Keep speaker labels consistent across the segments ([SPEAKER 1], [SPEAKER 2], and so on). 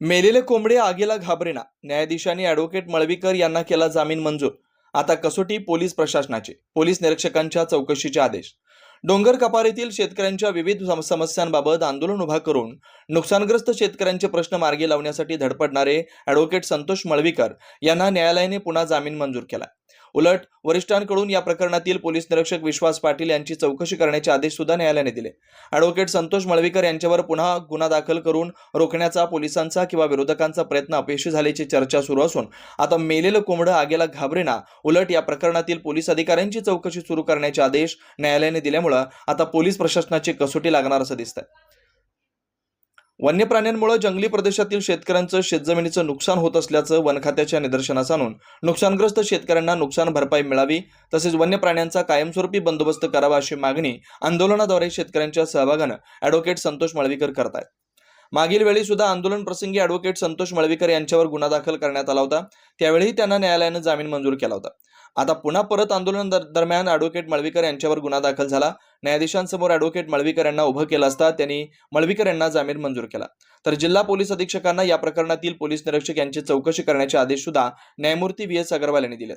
[SPEAKER 1] मेलेले कोंबडे आगीला घाबरेना न्यायाधीशांनी ऍडव्होकेट मळवीकर यांना केला जामीन मंजूर. आता कसोटी पोलीस प्रशासनाचे पोलीस निरीक्षकांच्या चौकशीचे आदेश. डोंगर कपारीतील शेतकऱ्यांच्या विविध समस्यांबाबत आंदोलन उभा करून नुकसानग्रस्त शेतकऱ्यांचे प्रश्न मार्गी लावण्यासाठी धडपडणारे ऍडव्होकेट संतोष मळवीकर यांना न्यायालयाने पुन्हा जामीन मंजूर केला. उलट वरिष्ठांकडून या प्रकरणातील पोलीस निरीक्षक विश्वास पाटील यांची चौकशी करण्याचे आदेश सुद्धा न्यायालयाने दिले. ॲडव्होकेट संतोष मळवीकर यांच्यावर पुन्हा गुन्हा दाखल करून रोखण्याचा पोलिसांचा किंवा विरोधकांचा प्रयत्न अपयशी झाल्याची चर्चा सुरू असून आता मेलेलं कोंबडं आगेला घाबरेना उलट या प्रकरणातील पोलीस अधिकाऱ्यांची चौकशी सुरू करण्याचे आदेश न्यायालयाने दिल्यामुळं आता पोलीस प्रशासनाची कसोटी लागणार असं दिसतंय. वन्य प्राण्यांमुळे जंगली प्रदेशातील शेतकऱ्यांचं शेतजमिनीचं नुकसान होत असल्याचं वन खात्याच्या निदर्शनास आणून नुकसानग्रस्त शेतकऱ्यांना नुकसान भरपाई मिळावी तसेच वन्य प्राण्यांचा कायमस्वरूपी बंदोबस्त करावा अशी मागणी आंदोलनाद्वारे शेतकऱ्यांच्या सहभागानं ॲडव्होकेट संतोष मळवीकर करतायत. मागील वेळी सुद्धा आंदोलन प्रसंगी ॲडव्होकेट संतोष मळवीकर यांच्यावर गुन्हा दाखल करण्यात आला होता. त्यावेळी त्यांना न्यायालयानं जामीन मंजूर केला होता. आता पुन्हा परत आंदोलन दर- दरम्यान ॲडव्होकेट मळवीकर यांच्यावर गुन्हा दाखल झाला. न्यायाधीशांसमोर ॲडव्होकेट मळवीकर यांना उभं केलं असता त्यांनी मळवीकर यांना जामीन मंजूर केला. तर जिल्हा पोलीस अधीक्षकांना या प्रकरणातील पोलीस निरीक्षक यांची चौकशी करण्याचे आदेश सुद्धा न्यायमूर्ती व्ही. एस. अग्रवाल यांनी दिलेत.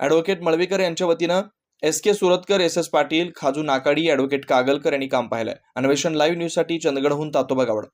[SPEAKER 1] ॲडव्होकेट मळवीकर यांच्या वतीनं S. K. Suratkar S. S. Patil Khaju Nakadi advocate Kagalkar यांनी काम पाहिलंय. अन्वेषण लाईव्ह न्यूजसाठी चंदगडहून तातोबा गावड.